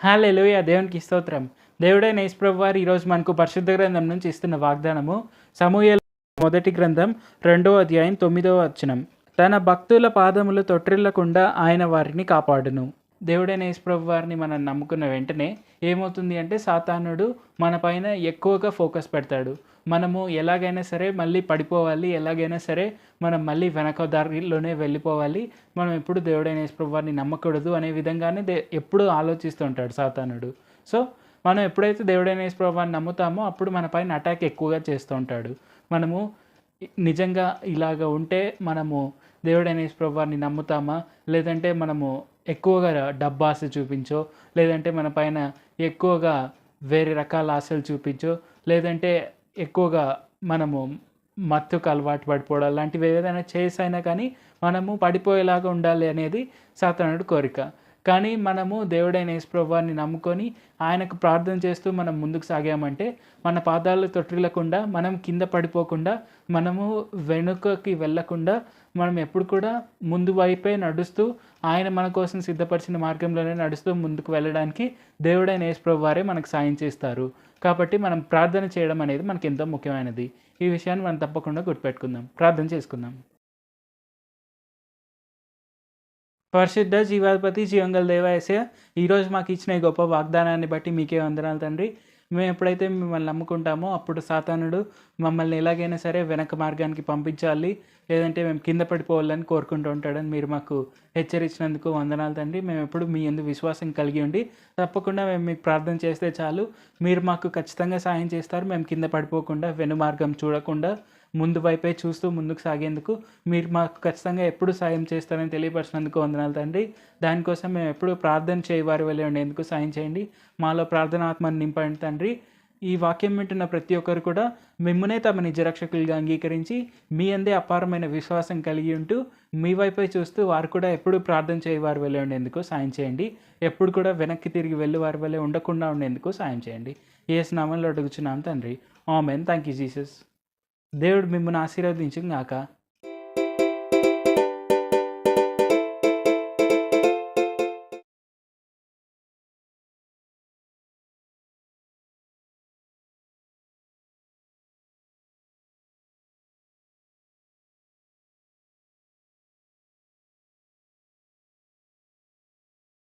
Hallelujah దేవునికి స్తోత్రం. దేవుడైన యేసుప్రభు వారు ఈరోజు మనకు పరిశుద్ధ గ్రంథం నుంచి ఇస్తున్న వాగ్దానము సమూహల మొదటి గ్రంథం రెండవ అధ్యాయం తొమ్మిదవ వచనం. తన భక్తుల పాదములు తొట్టిల్లకుండా ఆయన వారిని కాపాడును. దేవుడైన యేసుప్రభు వారిని మనం నమ్ముకున్న వెంటనే ఏమవుతుంది అంటే సాతానుడు మన పైన ఎక్కువగా ఫోకస్ పెడతాడు. మనము ఎలాగైనా సరే మళ్ళీ పడిపోవాలి ఎలాగైనా సరే మనం మళ్ళీ వెనక దారిలోనే వెళ్ళిపోవాలి. మనం ఎప్పుడు దేవుడైన యేసుప్రభు వారిని నమ్మకూడదు అనే విధంగానే దే ఎప్పుడు ఆలోచిస్తూ ఉంటాడు సాతానుడు. సో మనం ఎప్పుడైతే దేవుడైన యేసుప్రభు వారిని నమ్ముతామో అప్పుడు మన పైన అటాక్ ఎక్కువగా చేస్తూ ఉంటాడు. మనము నిజంగా ఇలాగ ఉంటే మనము దేవుడైన యేసుప్రభు వారిని నమ్ముతామా? లేదంటే మనము ఎక్కువగా డబ్బు ఆశ చూపించో లేదంటే మన పైన ఎక్కువగా వేరే రకాల ఆశలు చూపించో లేదంటే ఎక్కువగా మనము మత్తుకు అలవాటు పడిపోవడం లాంటివి ఏదైనా చేసైనా కానీ మనము పడిపోయేలాగా ఉండాలి అనేది సాతానుడి కోరిక. కానీ మనము దేవుడైన యేసుప్రభువారిని నమ్ముకొని ఆయనకు ప్రార్థన చేస్తూ మనం ముందుకు సాగామంటే మన పాదాలు తొట్టిల్లకుండా మనం కింద పడిపోకుండా మనము వెనుకకి వెళ్ళకుండా మనం ఎప్పుడు కూడా ముందు వైపే నడుస్తూ ఆయన మన కోసం సిద్ధపరిచిన మార్గంలోనే నడుస్తూ ముందుకు వెళ్ళడానికి దేవుడైన యేసుప్రభు వారే మనకు సాయం చేస్తారు. కాబట్టి మనం ప్రార్థన చేయడం అనేది మనకి ఎంతో ముఖ్యమైనది. ఈ విషయాన్ని మనం తప్పకుండా గుర్తుపెట్టుకుందాం. ప్రార్థన చేసుకుందాం. పరిశుద్ధ జీవాధిపతి జీవంగల దేవాయసయ ఈరోజు మాకు ఇచ్చిన ఈ గొప్ప వాగ్దానాన్ని బట్టి మీకే వందనాలు తండ్రి. మేము ఎప్పుడైతే మిమ్మల్ని నమ్ముకుంటామో అప్పుడు సాతానుడు మమ్మల్ని ఎలాగైనా సరే వెనక మార్గానికి పంపించాలి లేదంటే మేము కింద పడిపోవాలని కోరుకుంటూ ఉంటాడని మీరు మాకు హెచ్చరించినందుకు వందనాలు తండ్రి. మేము ఎప్పుడు మీ ఎందు విశ్వాసం కలిగి ఉండి తప్పకుండా మేము మీకు ప్రార్థన చేస్తే చాలు. మీరు మాకు ఖచ్చితంగా సాయం చేస్తారు. మేము కింద పడిపోకుండా వెను మార్గం చూడకుండా ముందు వైపే చూస్తూ ముందుకు సాగేందుకు మీరు మాకు ఖచ్చితంగా ఎప్పుడు సాయం చేస్తారని తెలియపరిచినందుకు వందనాలు తండ్రి. దానికోసం మేము ఎప్పుడు ప్రార్థన చేయవారి వెళ్ళి ఉండేందుకు సాయం చేయండి. మాలో ప్రార్థనాత్మని నింపండి తండ్రి. ఈ వాక్యం వింటున్న ప్రతి ఒక్కరు కూడా మిమ్మనే తమ నిజరక్షకులుగా అంగీకరించి మీ అందే అపారమైన విశ్వాసం కలిగి ఉంటూ మీ వైపే చూస్తూ వారు కూడా ఎప్పుడు ప్రార్థన చేయవారు వెళ్ళి ఉండేందుకు సాయం చేయండి. ఎప్పుడు కూడా వెనక్కి తిరిగి వెళ్ళి వారి వల్లే ఉండకుండా ఉండేందుకు సాయం చేయండి. ఏ స్నామంలో అడుగుచున్నాం తండ్రి. ఆమెన్. Thank you Jesus. దేవుడు మిమ్మల్ని ఆశీర్వదించుగాక